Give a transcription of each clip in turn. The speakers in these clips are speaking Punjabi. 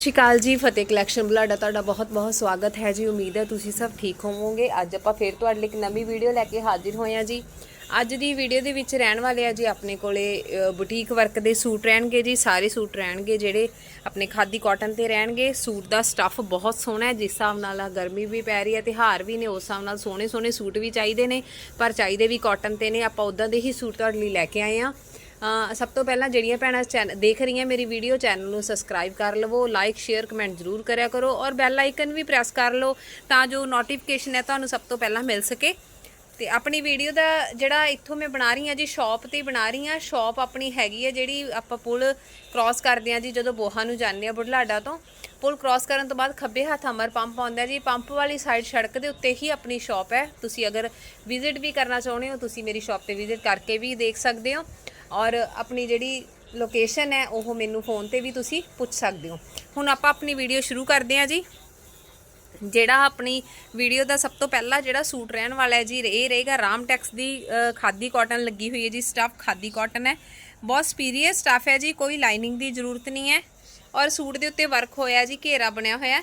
ਸਤਿ ਸ਼੍ਰੀ ਅਕਾਲ ਜੀ, ਫਤਿਹ ਕਲੈਕਸ਼ਨ ਬੁਲਾਡਾ, ਤੁਹਾਡਾ ਬਹੁਤ-ਬਹੁਤ ਸਵਾਗਤ ਹੈ ਜੀ। ਉਮੀਦ ਹੈ ਤੁਸੀਂ ਸਭ ਠੀਕ ਹੋਵੋਗੇ। ਅੱਜ ਆਪਾਂ ਫੇਰ ਤੁਹਾਡੇ ਲਈ ਇੱਕ ਨਵੀਂ ਵੀਡੀਓ ਲੈ ਕੇ ਹਾਜ਼ਰ ਹੋਏ ਹਾਂ ਜੀ। ਅੱਜ ਦੀ ਵੀਡੀਓ ਦੇ ਵਿੱਚ ਰਹਿਣ ਵਾਲੇ ਆ ਜੀ ਆਪਣੇ ਕੋਲੇ ਬੁਟੀਕ ਵਰਕ ਦੇ ਸੂਟ ਰਹਿਣਗੇ ਜੀ। ਸਾਰੇ ਸੂਟ ਰਹਿਣਗੇ ਜਿਹੜੇ ਆਪਣੇ ਖਾਦੀ ਕਾਟਨ ਤੇ ਰਹਿਣਗੇ। ਸੂਟ ਦਾ ਸਟੱਫ ਬਹੁਤ ਸੋਹਣਾ ਹੈ। ਜਿਸ ਹਿਸਾਬ ਨਾਲ ਗਰਮੀ ਵੀ ਪੈ ਰਹੀ ਹੈ ਤਿਹਾਰ ਵੀ ਨੇ, ਉਸ ਹਿਸਾਬ ਨਾਲ ਸੋਹਣੇ ਸੋਹਣੇ ਸੂਟ ਵੀ ਚਾਹੀਦੇ ਨੇ। ਪਰ ਚਾਹੀਦੇ ਵੀ ਕਾਟਨ ਤੇ ਨੇ। ਆਪਾਂ ਉਦਾਂ ਦੇ ਹੀ ਸੂਟ ਤੁਹਾਡੇ ਲਈ ਲੈ ਕੇ ਆਏ ਆ ਸਭ ਤੋਂ ਪਹਿਲਾਂ ਜਿਹੜੀਆਂ ਭੈਣਾਂ ਚੈਨਲ ਦੇਖ ਰਹੀਆਂ ਮੇਰੀ ਵੀਡੀਓ, ਚੈਨਲ ਨੂੰ ਸਬਸਕ੍ਰਾਈਬ ਕਰ ਲਵੋ ਲਾਈਕ ਸ਼ੇਅਰ ਕਮੈਂਟ ਜ਼ਰੂਰ ਕਰਿਆ ਕਰੋ ਔਰ ਬੈਲ ਆਈਕਨ ਵੀ ਪ੍ਰੈਸ ਕਰ ਲਓ ਤਾਂ ਜੋ ਨੋਟੀਫਿਕੇਸ਼ਨ ਹੈ ਤੁਹਾਨੂੰ ਸਭ ਤੋਂ ਪਹਿਲਾਂ ਮਿਲ ਸਕੇ। ਤੇ ਆਪਣੀ ਵੀਡੀਓ ਦਾ ਜਿਹੜਾ ਇੱਥੋਂ ਮੈਂ ਬਣਾ ਰਹੀ ਹਾਂ ਜੀ ਸ਼ਾਪ ਤੇ ਬਣਾ ਰਹੀ ਹਾਂ ਸ਼ਾਪ ਆਪਣੀ ਹੈਗੀ ਹੈ ਜਿਹੜੀ ਆਪਾਂ ਪੁਲ ਕ੍ਰਾਸ ਕਰਦੇ ਹਾਂ ਜੀ, ਜਦੋਂ ਬੋਹਾ ਨੂੰ ਜਾਂਦੇ ਆ ਬੁਢਲਾਡਾ ਤੋਂ। ਪੁਲ ਕ੍ਰਾਸ ਕਰਨ ਤੋਂ ਬਾਅਦ ਖੱਬੇ ਹੱਥ ਅਮਰ ਪੰਪ ਆਉਂਦਾ ਜੀ, ਪੰਪ ਵਾਲੀ ਸਾਈਡ ਸੜਕ ਦੇ ਉੱਤੇ ਹੀ ਆਪਣੀ ਸ਼ਾਪ ਹੈ। ਤੁਸੀਂ ਅਗਰ ਵਿਜ਼ਿਟ ਵੀ ਕਰਨਾ ਚਾਹੁੰਦੇ ਹੋ, ਤੁਸੀਂ ਮੇਰੀ ਸ਼ਾਪ ਤੇ ਵਿਜ਼ਿਟ ਕਰਕੇ ਵੀ ਦੇਖ ਸਕਦੇ ਹੋ। ਔਰ ਆਪਣੀ ਜਿਹੜੀ ਲੋਕੇਸ਼ਨ ਹੈ, ਉਹ ਮੈਨੂੰ ਫੋਨ ਤੇ ਵੀ ਤੁਸੀਂ ਪੁੱਛ ਸਕਦੇ ਹੋ। ਹੁਣ ਆਪਾਂ ਆਪਣੀ ਵੀਡੀਓ ਸ਼ੁਰੂ ਕਰਦੇ ਹਾਂ ਜੀ। ਜਿਹੜਾ ਆਪਣੀ ਵੀਡੀਓ ਦਾ ਸਭ ਤੋਂ ਪਹਿਲਾ ਜਿਹੜਾ ਸੂਟ ਰਹਿਣ ਵਾਲਾ ਹੈ ਜੀ, ਇਹ ਰਹੇਗਾ ਰਾਮ ਟੈਕਸ ਦੀ ਖਾਦੀ ਕਾਟਨ ਲੱਗੀ ਹੋਈ ਹੈ ਜੀ। ਸਟਫ ਖਾਦੀ ਕਾਟਨ ਹੈ। ਬਹੁਤ ਸਪੀਰੀਅਸ ਸਟਫ ਹੈ ਜੀ। ਕੋਈ ਲਾਈਨਿੰਗ ਦੀ ਜ਼ਰੂਰਤ ਨਹੀਂ ਹੈ। ਔਰ ਸੂਟ ਦੇ ਉੱਤੇ ਵਰਕ ਹੋਇਆ ਜੀ, ਘੇਰਾ ਬਣਿਆ ਹੋਇਆ।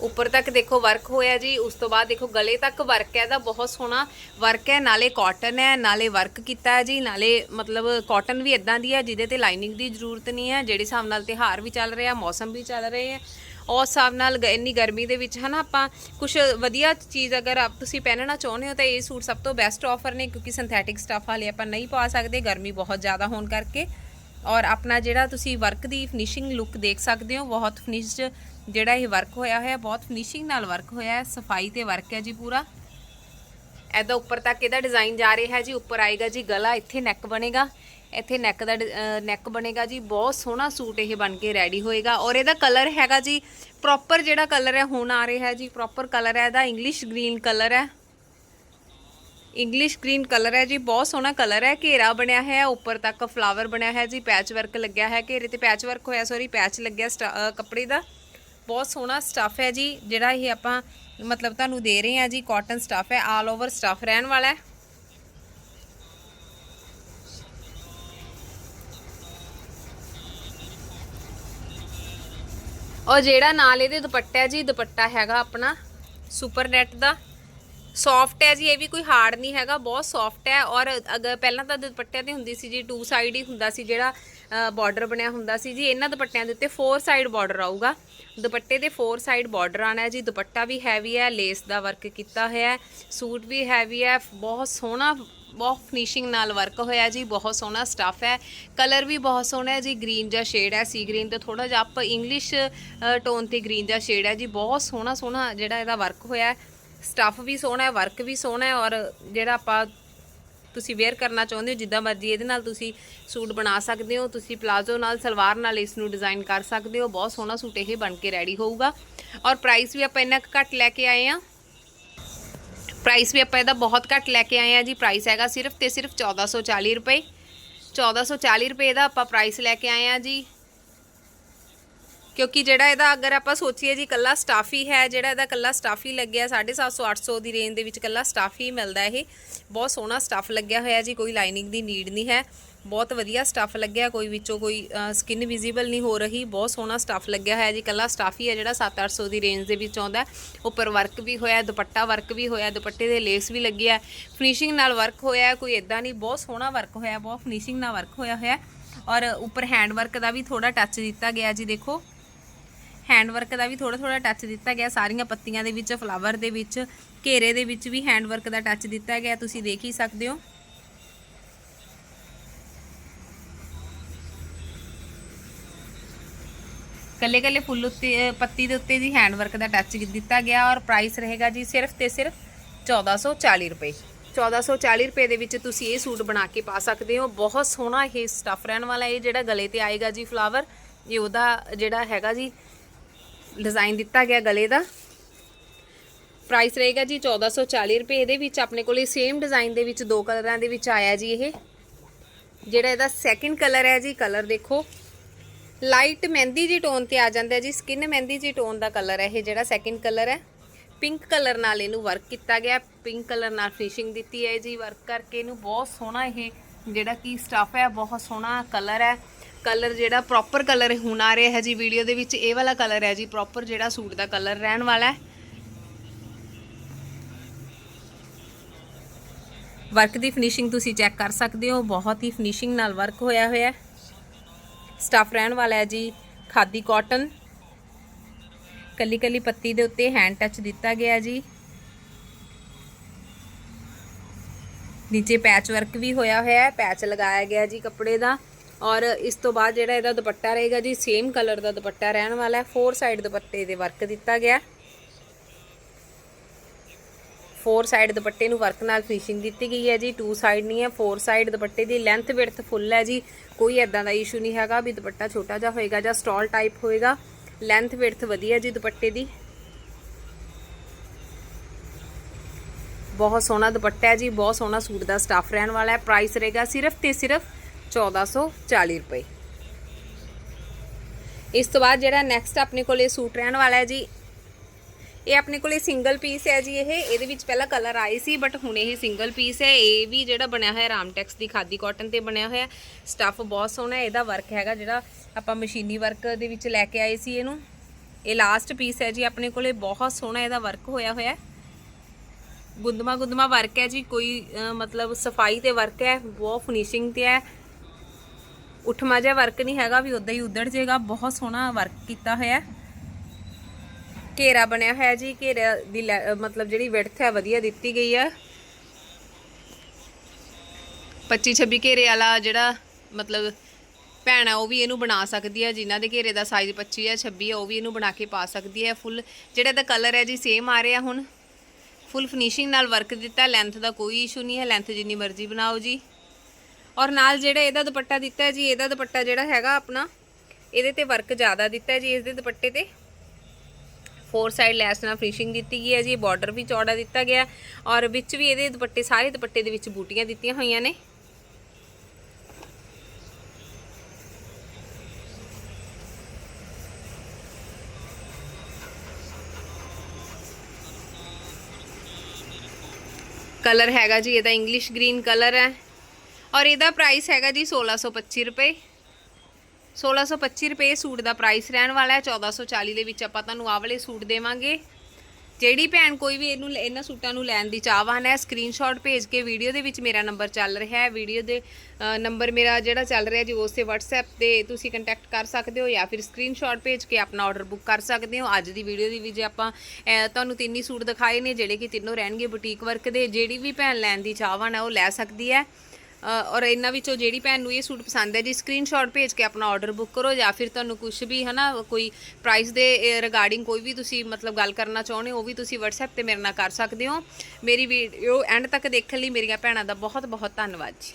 ਉੱਪਰ ਤੱਕ ਦੇਖੋ ਵਰਕ ਹੋਇਆ ਜੀ, ਉਸ ਤੋਂ ਬਾਅਦ ਦੇਖੋ ਗਲੇ ਤੱਕ ਵਰਕ ਹੈ ਦਾ ਬਹੁਤ ਸੋਹਣਾ ਵਰਕ ਹੈ। ਨਾਲੇ ਕਾਟਨ ਹੈ, ਨਾਲੇ ਵਰਕ ਕੀਤਾ ਹੈ ਜੀ, ਨਾਲੇ ਮਤਲਬ ਕਾਟਨ ਵੀ ਇਦਾਂ ਦੀ ਹੈ, ਜਿਹਦੇ ਤੇ ਲਾਈਨਿੰਗ ਦੀ ਜ਼ਰੂਰਤ ਨਹੀਂ ਹੈ, ਜਿਹੜੇ ਹਿਸਾਬ ਨਾਲ ਤਿਹਾਰ ਵੀ ਚੱਲ ਰਿਹਾ ਮੌਸਮ ਵੀ ਚੱਲ ਰਹੇ ਹੈ ਉਸ ਹਿਸਾਬ ਨਾਲ ਗ- ਇੰਨੀ ਗਰਮੀ ਦੇ ਵਿੱਚ ਹਨਾ ਆਪਾਂ ਕੁਝ ਵਧੀਆ ਚੀਜ਼ ਅਗਰ ਆਪ ਤੁਸੀਂ ਪਹਿਨਣਾ ਚਾਹੁੰਦੇ ਹੋ ਤਾਂ ਇਹ ਸੂਟ ਸਭ ਤੋਂ ਬੈਸਟ ਆਫਰ ਨੇ, ਕਿਉਂਕਿ ਸਿੰਥੈਟਿਕ ਸਟੱਫ ਵਾਲੇ ਆਪਾਂ ਨਹੀਂ ਪਾ ਸਕਦੇ, ਗਰਮੀ ਬਹੁਤ ਜ਼ਿਆਦਾ ਹੋਣ ਕਰਕੇ। ਔਰ ਆਪਣਾ ਜਿਹੜਾ ਤੁਸੀਂ ਵਰਕ ਦੀ ਫਿਨਿਸ਼ਿੰਗ ਲੁੱਕ ਦੇਖ ਸਕਦੇ ਹੋ, ਬਹੁਤ ਫਿਨਿਸ਼ਡ ਜਿਹੜਾ ਇਹ ਵਰਕ ਹੋਇਆ ਹੋਇਆ, ਬਹੁਤ ਫਿਨਿਸ਼ਿੰਗ ਨਾਲ ਵਰਕ ਹੋਇਆ ਹੈ, ਸਫ਼ਾਈ ਤੇ ਵਰਕ ਹੈ ਜੀ ਪੂਰਾ। ਇਹਦਾ ਉੱਪਰ ਤੱਕ ਇਹਦਾ ਡਿਜ਼ਾਈਨ ਜਾ ਰਿਹਾ ਹੈ ਜੀ, ਉੱਪਰ ਆਏਗਾ ਜੀ ਗਲਾ, ਇੱਥੇ ਨੈਕ ਬਣੇਗਾ। ਇੱਥੇ ਨੈਕ ਦਾ ਨੈਕ ਬਣੇਗਾ ਜੀ, ਬਹੁਤ ਸੋਹਣਾ ਸੂਟ ਇਹ ਬਣ ਕੇ ਰੈਡੀ ਹੋਏਗਾ। ਔਰ ਇਹਦਾ ਕਲਰ ਹੈਗਾ ਜੀ ਪ੍ਰੋਪਰ ਜਿਹੜਾ ਕਲਰ ਹੈ, ਹੁਣ ਆ ਰਿਹਾ ਹੈ ਜੀ ਪ੍ਰੋਪਰ ਕਲਰ ਹੈ, ਇਹਦਾ ਇੰਗਲਿਸ਼ ਗ੍ਰੀਨ ਕਲਰ ਹੈ। ਇੰਗਲਿਸ਼ ਗ੍ਰੀਨ ਕਲਰ ਹੈ ਜੀ, ਬਹੁਤ ਸੋਹਣਾ ਕਲਰ ਹੈ, ਘੇਰਾ ਬਣਿਆ ਹੈ ਉੱਪਰ ਤੱਕ ਫਲਾਵਰ ਬਣਿਆ ਹੈ ਜੀ ਪੈਚ ਵਰਕ ਲੱਗਿਆ ਹੈ ਘੇਰੇ ਤੇ ਪੈਚ ਵਰਕ ਹੋਇਆ ਸੌਰੀ ਪੈਚ ਲੱਗਿਆ ਸਟਾ- ਕੱਪੜੇ ਦਾ। ਬਹੁਤ ਸੋਹਣਾ ਸਟੱਫ ਹੈ ਜੀ, ਜਿਹੜਾ ਇਹ ਆਪਾਂ ਮਤਲਬ ਤੁਹਾਨੂੰ ਦੇ ਰਹੇ ਹਾਂ ਜੀ ਕਾਟਨ ਸਟੱਫ ਹੈ ਆਲ ਓਵਰ ਸਟੱਫ ਰਹਿਣ ਵਾਲਾ ਹੈ। ਔਰ ਜਿਹੜਾ ਨਾਲ ਇਹਦੇ ਦੁਪੱਟਾ ਜੀ, ਦੁਪੱਟਾ ਹੈਗਾ ਆਪਣਾ ਸੁਪਰ ਨੈਟ ਦਾ। ਸੌਫਟ ਹੈ ਜੀ, ਇਹ ਵੀ ਕੋਈ ਹਾਰਡ ਨਹੀਂ ਹੈਗਾ, ਬਹੁਤ ਸੌਫਟ ਹੈ ਔਰ ਅਗਰ ਪਹਿਲਾਂ ਤਾਂ ਦੁਪੱਟਿਆਂ ਤੇ ਹੁੰਦੀ ਸੀ ਜੀ ਟੂ ਸਾਈਡ ਹੀ ਹੁੰਦਾ ਸੀ ਜਿਹੜਾ ਬਾਰਡਰ ਬਣਿਆ ਹੁੰਦਾ ਸੀ ਜੀ, ਇਹਨਾਂ ਦੁਪੱਟਿਆਂ ਦੇ ਉੱਤੇ ਫੋਰ ਸਾਈਡ ਬਾਰਡਰ ਆਊਗਾ। ਦੁਪੱਟੇ ਦੇ ਫੋਰ ਸਾਈਡ ਬਾਰਡਰ ਆਣਾ ਹੈ ਜੀ, ਦੁਪੱਟਾ ਵੀ ਹੈਵੀ ਹੈ ਲੇਸ ਦਾ ਵਰਕ ਕੀਤਾ ਹੋਇਆ ਹੈ, ਸੂਟ ਵੀ ਹੈਵੀ ਹੈ, ਬਹੁਤ ਸੋਹਣਾ, ਬਹੁਤ ਫਿਨਿਸ਼ਿੰਗ ਨਾਲ ਵਰਕ ਹੋਇਆ ਜੀ, ਬਹੁਤ ਸੋਹਣਾ ਸਟੱਫ ਹੈ। ਕਲਰ ਵੀ ਬਹੁਤ ਸੋਹਣਾ ਹੈ ਜੀ ਗ੍ਰੀਨ ਜਿਹਾ ਸ਼ੇਡ ਹੈ ਸੀ ਗ੍ਰੀਨ ਤੇ ਥੋੜਾ ਜਿਹਾ ਅਪ ਇੰਗਲਿਸ਼ ਟੋਨ ਤੇ ਗ੍ਰੀਨ ਜਿਹਾ ਸ਼ੇਡ ਹੈ ਜੀ, ਬਹੁਤ ਸੋਹਣਾ ਸੋਹਣਾ ਜਿਹੜਾ ਇਹਦਾ ਵਰਕ ਹੋਇਆ ਹੈ। ਸਟੱਫ ਵੀ ਸੋਹਣਾ ਹੈ ਵਰਕ ਵੀ ਸੋਹਣਾ ਹੈ ਔਰ ਜਿਹੜਾ ਆਪਾਂ ਤੁਸੀਂ ਵੇਅਰ ਕਰਨਾ ਚਾਹੁੰਦੇ ਹੋ, ਜਿੱਦਾਂ ਮਰਜ਼ੀ ਇਹਦੇ ਨਾਲ ਤੁਸੀਂ ਸੂਟ ਬਣਾ ਸਕਦੇ ਹੋ, ਤੁਸੀਂ ਪਲਾਜ਼ੋ ਨਾਲ, ਸਲਵਾਰ ਨਾਲ ਇਸ ਨੂੰ ਡਿਜ਼ਾਈਨ ਕਰ ਸਕਦੇ ਹੋ, ਬਹੁਤ ਸੋਹਣਾ ਸੂਟ ਇਹ ਬਣ ਕੇ ਰੈਡੀ ਹੋਊਗਾ। ਔਰ ਪ੍ਰਾਈਸ ਵੀ ਆਪਾਂ ਇੰਨਾ ਕੁ ਘੱਟ ਲੈ ਕੇ ਆਏ ਆ ਪ੍ਰਾਈਸ ਵੀ ਆਪਾਂ ਇਹਦਾ ਬਹੁਤ ਘੱਟ ਲੈ ਕੇ ਆਏ ਆ ਜੀ ਪ੍ਰਾਈਸ ਹੈਗਾ ਸਿਰਫ ਤੇ ਸਿਰਫ 1440 ਰੁਪਏ। 1440 ਰੁਪਏ ਦਾ ਆਪਾਂ ਪ੍ਰਾਈਸ ਲੈ ਕੇ ਆਏ ਆ ਜੀ। ਕਿਉਂਕਿ ਜਿਹੜਾ ਇਹਦਾ ਅਗਰ ਆਪਾਂ ਸੋਚੀਏ ਜੀ ਕੱਲਾ ਸਟਾਫ ਹੀ ਹੈ, ਜਿਹੜਾ ਇਹਦਾ ਕੱਲਾ ਸਟਾਫ ਹੀ ਲੱਗਿਆ 750 800 ਦੀ ਰੇਂਜ ਦੇ ਵਿੱਚ ਕੱਲਾ ਸਟਾਫ ਹੀ ਮਿਲਦਾ ਇਹ। ਬਹੁਤ ਸੋਹਣਾ ਸਟਾਫ ਲੱਗਿਆ ਹੋਇਆ ਜੀ, ਕੋਈ ਲਾਈਨਿੰਗ ਦੀ ਨੀਡ ਨਹੀਂ ਹੈ। ਬਹੁਤ ਵਧੀਆ ਸਟਾਫ ਲੱਗਿਆ, ਕੋਈ ਵਿੱਚੋਂ ਕੋਈ ਸਕਿਨ ਵਿਜ਼ੀਬਲ ਨਹੀਂ ਹੋ ਰਹੀ। ਬਹੁਤ ਸੋਹਣਾ ਸਟਾਫ ਲੱਗਿਆ ਹੋਇਆ ਜੀ ਕੱਲਾ ਸਟਾਫ ਹੀ ਹੈ ਜਿਹੜਾ 7-800 ਦੀ ਰੇਂਜ ਦੇ ਵਿੱਚ ਆਉਂਦਾ। ਉੱਪਰ ਵਰਕ ਵੀ ਹੋਇਆ, ਦੁਪੱਟਾ ਵਰਕ ਵੀ ਹੋਇਆ, ਦੁਪੱਟੇ ਦੇ ਲੇਸ ਵੀ ਲੱਗੀ ਹੈ ਫਿਨਿਸ਼ਿੰਗ ਨਾਲ ਵਰਕ ਹੋਇਆ, ਕੋਈ ਇਦਾਂ ਨਹੀਂ, ਬਹੁਤ ਸੋਹਣਾ ਵਰਕ ਹੋਇਆ, ਬਹੁਤ ਫਿਨਿਸ਼ਿੰਗ ਨਾਲ ਵਰਕ ਹੋਇਆ ਹੋਇਆ। ਔਰ ਉੱਪਰ ਹੈਂਡ ਵਰਕ ਦਾ ਵੀ ਥੋੜਾ ਟੱਚ ਦਿੱਤਾ ਗਿਆ ਜੀ, ਦੇਖੋ। ਹੈਂਡ ਵਰਕ ਦਾ ਵੀ ਥੋੜਾ ਥੋੜਾ ਟੱਚ ਦਿੱਤਾ ਗਿਆ। ਸਾਰੀਆਂ ਪੱਤੀਆਂ ਦੇ ਵਿੱਚ ਫਲਾਵਰ ਦੇ ਵਿੱਚ, ਘੇਰੇ ਦੇ ਵਿੱਚ ਵੀ ਹੈਂਡ ਵਰਕ ਦਾ ਟੱਚ ਦਿੱਤਾ ਗਿਆ। ਤੁਸੀਂ ਦੇਖ ਹੀ ਸਕਦੇ ਹੋ। ਕੱਲੇ ਕੱਲੇ ਫੁੱਲ ਉੱਤੇ ਪੱਤੀ ਦੇ ਉੱਤੇ ਜੀ ਹੈਂਡ ਵਰਕ ਦਾ ਟੱਚ ਦਿੱਤਾ ਗਿਆ ਔਰ ਪ੍ਰਾਈਸ ਰਹੇਗਾ ਜੀ ਸਿਰਫ ਤੇ ਸਿਰਫ 1440 ਰੁਪਏ। 1440 ਰੁਪਏ ਦੇ ਵਿੱਚ ਤੁਸੀਂ ਇਹ ਸੂਟ ਬਣਾ ਕੇ ਪਾ ਸਕਦੇ ਹੋ। ਬਹੁਤ ਸੋਹਣਾ ਇਹ ਸਟਫ ਰਹਿਣ ਵਾਲਾ। ਇਹ ਜਿਹੜਾ ਗਲੇ ਤੇ ਆਏਗਾ ਜੀ ਫਲਾਵਰ ਇਹ ਉਹਦਾ ਜਿਹੜਾ ਹੈਗਾ ਜੀ ਡਿਜ਼ਾਈਨ ਦਿੱਤਾ ਗਿਆ ਗਲੇ ਦਾ। ਪ੍ਰਾਈਸ ਰਹੇਗਾ ਜੀ 1440 ਰੁਪਏ। ਇਹਦੇ ਵਿੱਚ ਆਪਣੇ ਕੋਲੇ ਸੇਮ ਡਿਜ਼ਾਈਨ ਦੇ ਵਿੱਚ ਦੋ ਕਲਰਾਂ ਦੇ ਵਿੱਚ ਆਇਆ ਜੀ ਇਹ। ਜਿਹੜਾ ਇਹਦਾ ਸੈਕਿੰਡ ਕਲਰ ਹੈ ਜੀ ਕਲਰ ਦੇਖੋ। ਲਾਈਟ ਮਹਿੰਦੀ ਜੀ ਟੋਨ ਤੇ ਆ ਜਾਂਦਾ ਜੀ ਸਕਿਨ ਮਹਿੰਦੀ ਜੀ ਟੋਨ ਦਾ ਕਲਰ ਹੈ ਇਹ ਜਿਹੜਾ ਸੈਕਿੰਡ ਕਲਰ ਹੈ। ਪਿੰਕ ਕਲਰ ਨਾਲ ਇਹਨੂੰ ਵਰਕ ਕੀਤਾ ਗਿਆ। ਪਿੰਕ ਕਲਰ ਨਾਲ ਫਿਨਿਸ਼ਿੰਗ ਦਿੱਤੀ ਹੈ ਜੀ ਵਰਕ ਕਰਕੇ ਇਹਨੂੰ ਬਹੁਤ ਸੋਹਣਾ ਇਹ ਜਿਹੜਾ ਕਿ ਸਟਫ ਹੈ, ਬਹੁਤ ਸੋਹਣਾ ਕਲਰ ਹੈ। ਕਲਰ ਜਿਹੜਾ ਪ੍ਰੋਪਰ ਕਲਰ ਹੁਣ ਆ ਰਿਹਾ ਹੈ ਜੀ ਵੀਡੀਓ ਦੇ ਵਿੱਚ ਇਹ ਵਾਲਾ ਕਲਰ ਹੈ ਜੀ ਪ੍ਰੋਪਰ ਜਿਹੜਾ ਸੂਟ ਦਾ ਕਲਰ ਰਹਿਣ ਵਾਲਾ ਹੈ। ਵਰਕ ਦੀ ਫਿਨਿਸ਼ਿੰਗ ਤੁਸੀਂ ਚੈੱਕ ਕਰ ਸਕਦੇ ਹੋ, ਬਹੁਤ ਹੀ ਫਿਨਿਸ਼ਿੰਗ ਨਾਲ ਵਰਕ ਹੋਇਆ ਹੋਇਆ ਹੈ। ਸਟਫ ਰਹਿਣ ਵਾਲਾ ਹੈ ਜੀ, ਖਾਦੀ ਕਾਟਨ ਕੱਲੀ ਕੱਲੀ ਪੱਤੀ ਦੇ ਉੱਤੇ ਹੈਂਡ ਟੱਚ ਦਿੱਤਾ ਗਿਆ ਜੀ। ਨੀਚੇ ਪੈਚ ਵਰਕ ਵੀ ਹੋਇਆ ਹੋਇਆ ਹੈ ਪੈਚ ਲਗਾਇਆ ਗਿਆ ਜੀ ਕੱਪੜੇ ਦਾ। ਔਰ ਇਸ ਤੋਂ ਬਾਅਦ ਜਿਹੜਾ ਇਹਦਾ ਦੁਪੱਟਾ ਰਹੇਗਾ ਜੀ ਸੇਮ ਕਲਰ ਦਾ ਦੁਪੱਟਾ ਰਹਿਣ ਵਾਲਾ ਹੈ। ਫੋਰ ਸਾਈਡ ਦੁਪੱਟੇ ਦੇ ਵਰਕ ਦਿੱਤਾ ਗਿਆ ਫੋਰ ਸਾਈਡ ਦੁਪੱਟੇ ਨੂੰ ਵਰਕ ਨਾਲ ਫਿਨਿਸ਼ਿੰਗ ਦਿੱਤੀ ਗਈ ਹੈ ਜੀ। ਟੂ ਸਾਈਡ ਨਹੀਂ ਹੈ ਫੋਰ ਸਾਈਡ ਦੁਪੱਟੇ ਦੀ ਲੈਂਥ ਵਿਡਥ ਫੁੱਲ ਹੈ ਜੀ। ਕੋਈ ਐਦਾਂ ਦਾ ਇਸ਼ੂ ਨਹੀਂ ਹੈਗਾ ਵੀ ਦੁਪੱਟਾ ਛੋਟਾ ਜਿਹਾ ਹੋਏਗਾ ਜਾਂ ਸਟਾਲ ਟਾਈਪ ਹੋਏਗਾ। ਲੈਂਥ ਵਿਡਥ ਵਧੀਆ ਜੀ ਦੁਪੱਟੇ ਦੀ। ਬਹੁਤ ਸੋਹਣਾ ਦੁਪੱਟਾ ਹੈ ਜੀ, ਬਹੁਤ ਸੋਹਣਾ ਸੂਟ ਦਾ ਸਟਾਫ ਰਹਿਣ ਵਾਲਾ ਹੈ। ਪ੍ਰਾਈਸ ਰਹੇਗਾ ਸਿਰਫ ਤੇ ਸਿਰਫ 1440 ਰੁਪਏ। ਇਸ ਤੋਂ ਬਾਅਦ ਜਿਹੜਾ ਨੈਕਸਟ ਆਪਣੇ ਕੋਲੇ ਸੂਟ ਰਹਿਣ ਵਾਲਾ ਹੈ ਜੀ, ਇਹ ਆਪਣੇ ਕੋਲੇ ਸਿੰਗਲ ਪੀਸ ਹੈ ਜੀ ਇਹ। ਇਹਦੇ ਵਿੱਚ ਪਹਿਲਾਂ ਕਲਰ ਆਏ ਸੀ ਬਟ ਹੁਣ ਇਹ ਸਿੰਗਲ ਪੀਸ ਹੈ। ਇਹ ਵੀ ਜਿਹੜਾ ਬਣਿਆ ਹੋਇਆ ਰਾਮਟੈਕਸ ਦੀ ਖਾਦੀ ਕਾਟਨ ਤੇ ਬਣਿਆ ਹੋਇਆ। ਸਟੱਫ ਬਹੁਤ ਸੋਹਣਾ ਹੈ। ਇਹਦਾ ਵਰਕ ਹੈਗਾ ਜਿਹੜਾ ਆਪਾਂ ਮਸ਼ੀਨੀ ਵਰਕ ਦੇ ਵਿੱਚ ਲੈ ਕੇ ਆਏ ਸੀ ਇਹਨੂੰ। ਇਹ ਲਾਸਟ ਪੀਸ ਹੈ ਜੀ ਆਪਣੇ ਕੋਲੇ। ਬਹੁਤ ਸੋਹਣਾ ਇਹਦਾ ਵਰਕ ਹੋਇਆ ਹੋਇਆ ਗੁੰਦਮਾ ਗੁੰਦਮਾ ਵਰਕ ਹੈ ਜੀ। ਕੋਈ ਮਤਲਬ ਸਫ਼ਾਈ ਤੇ ਵਰਕ ਹੈ। ਬਹੁਤ ਫਿਨਿਸ਼ਿੰਗ ਤੇ ਹੈ। ਉਠਮਾ ਜਿਹਾ ਵਰਕ ਨਹੀਂ ਹੈਗਾ, ਵੀ ਉਦਾਂ ਹੀ ਉਧੜ ਜੇਗਾ ਬਹੁਤ ਸੋਹਣਾ ਵਰਕ ਕੀਤਾ ਹੋਇਆ ਘੇਰਾ ਬਣਿਆ ਹੋਇਆ ਜੀ, ਘੇਰਾ ਦੀ ਲੈ- ਮਤਲਬ ਜਿਹੜੀ ਵਿਡਥ ਹੈ, ਵਧੀਆ ਦਿੱਤੀ ਗਈ ਆ 25 26 ਘੇਰੇ ਵਾਲਾ ਜਿਹੜਾ, ਮਤਲਬ ਭੈਣ ਹੈ ਉਹ ਵੀ ਇਹਨੂੰ ਬਣਾ ਸਕਦੀ ਹੈ। ਜਿਨ੍ਹਾਂ ਦੇ ਘੇਰੇ ਦਾ ਸਾਈਜ਼ 25 ਹੈ 26 ਹੈ, ਉਹ ਵੀ ਇਹਨੂੰ ਬਣਾ ਕੇ ਪਾ ਸਕਦੀ ਹੈ। ਫੁੱਲ ਜਿਹੜਾ ਇਹਦਾ ਕਲਰ ਹੈ ਜੀ ਸੇਮ ਆ ਰਿਹਾ ਹੁਣ। ਫੁੱਲ ਫਿਨਿਸ਼ਿੰਗ ਨਾਲ ਵਰਕ ਦਿੱਤਾ ਲੈਂਥ ਦਾ ਕੋਈ ਇਸ਼ੂ ਨਹੀਂ ਹੈ। ਲੈਂਥ ਜਿੰਨੀ ਮਰਜ਼ੀ ਬਣਾਓ ਜੀ। ਔਰ ਨਾਲ ਜਿਹੜਾ ਇਹਦਾ ਦੁਪੱਟਾ ਦਿੱਤਾ ਹੈ ਜੀ, ਇਹਦਾ ਦੁਪੱਟਾ ਜਿਹੜਾ ਹੈਗਾ ਆਪਣਾ, ਇਹਦੇ ਤੇ ਵਰਕ ਜ਼ਿਆਦਾ ਦਿੱਤਾ ਹੈ ਜੀ, ਇਸ ਦੇ ਦੁਪੱਟੇ ਤੇ। ਫੋਰ ਸਾਈਡ ਲੈਸ ਨਾਲ ਫਿਨਿਸ਼ਿੰਗ ਦਿੱਤੀ ਗਈ ਹੈ ਜੀ ਬਾਰਡਰ ਵੀ ਚੌੜਾ ਦਿੱਤਾ ਗਿਆ ਔਰ ਵਿੱਚ ਵੀ ਇਹਦੇ ਦੁਪੱਟੇ, ਸਾਰੇ ਦੁਪੱਟੇ ਦੇ ਵਿੱਚ ਬੂਟੀਆਂ ਦਿੱਤੀਆਂ ਹੋਈਆਂ ਨੇ। ਕਲਰ ਹੈਗਾ ਜੀ, ਇਹਦਾ ਇੰਗਲਿਸ਼ ਗ੍ਰੀਨ ਕਲਰ ਹੈ। ਔਰ ਇਹਦਾ ਪ੍ਰਾਈਸ ਹੈਗਾ ਜੀ 1625 ਰੁਪਏ। 1625 ਰੁਪਏ ਸੂਟ ਦਾ ਪ੍ਰਾਈਸ ਰਹਿਣ ਵਾਲਾ ਹੈ। 1440 ਦੇ ਵਿੱਚ ਆਪਾਂ ਤੁਹਾਨੂੰ ਆਹ ਵਾਲੇ ਸੂਟ ਦੇਵਾਂਗੇ। ਜਿਹੜੀ ਭੈਣ ਕੋਈ ਵੀ ਇਹਨੂੰ ਇਹਨਾਂ ਸੂਟਾਂ ਨੂੰ ਲੈਣ ਦੀ ਚਾਹਵਾਨ ਹੈ ਸਕਰੀਨਸ਼ਾਟ ਭੇਜ ਕੇ ਵੀਡੀਓ ਦੇ ਵਿੱਚ ਮੇਰਾ ਨੰਬਰ ਚੱਲ ਰਿਹਾ ਹੈ। ਵੀਡੀਓ ਦੇ ਨੰਬਰ ਮੇਰਾ ਜਿਹੜਾ ਚੱਲ ਰਿਹਾ ਜੀ ਉਸੇ WhatsApp ਤੇ ਤੁਸੀਂ ਕੰਟੈਕਟ ਕਰ ਸਕਦੇ ਹੋ ਜਾਂ ਫਿਰ ਸਕਰੀਨਸ਼ਾਟ ਭੇਜ ਕੇ ਆਪਣਾ ਆਰਡਰ ਬੁੱਕ ਕਰ ਸਕਦੇ ਹੋ। ਅੱਜ ਦੀ ਵੀਡੀਓ ਦੀ ਵੀ ਜੇ ਆਪਾਂ ਤੁਹਾਨੂੰ ਤਿੰਨ ਹੀ ਸੂਟ ਦਿਖਾਏ ਨੇ, ਜਿਹੜੇ ਕਿ ਤਿੰਨੋਂ ਰਹਿਣਗੇ ਬੁਟੀਕ ਵਰਕ ਦੇ। ਜਿਹੜੀ ਵੀ ਭੈਣ ਲੈਣ ਦੀ ਚਾਹਵਾਨ ਹੈ, ਉਹ ਲੈ ਸਕਦੀ ਹੈ। ਔਰ ਇਹਨਾਂ ਵਿੱਚੋਂ ਜਿਹੜੀ ਭੈਣ ਨੂੰ ਇਹ ਸੂਟ ਪਸੰਦ ਹੈ, ਜੀ ਸਕਰੀਨਸ਼ਾਟ ਭੇਜ ਕੇ ਆਪਣਾ ਆਰਡਰ ਬੁੱਕ ਕਰੋ ਜਾਂ ਫਿਰ ਤੁਹਾਨੂੰ ਕੁਝ ਵੀ, ਹਨਾ, ਕੋਈ ਪ੍ਰਾਈਸ ਦੇ ਰਿਗਾਰਡਿੰਗ ਕੋਈ ਵੀ ਤੁਸੀਂ ਮਤਲਬ ਗੱਲ ਕਰਨਾ ਚਾਹੁੰਦੇ ਹੋ, ਉਹ ਵੀ ਤੁਸੀਂ WhatsApp ਤੇ ਮੇਰੇ ਨਾਲ ਕਰ ਸਕਦੇ ਹੋ। ਮੇਰੀ ਵੀਡੀਓ ਐਂਡ ਤੱਕ ਦੇਖਣ ਲਈ ਮੇਰੀਆਂ ਭੈਣਾਂ ਦਾ ਬਹੁਤ ਬਹੁਤ ਧੰਨਵਾਦ ਜੀ।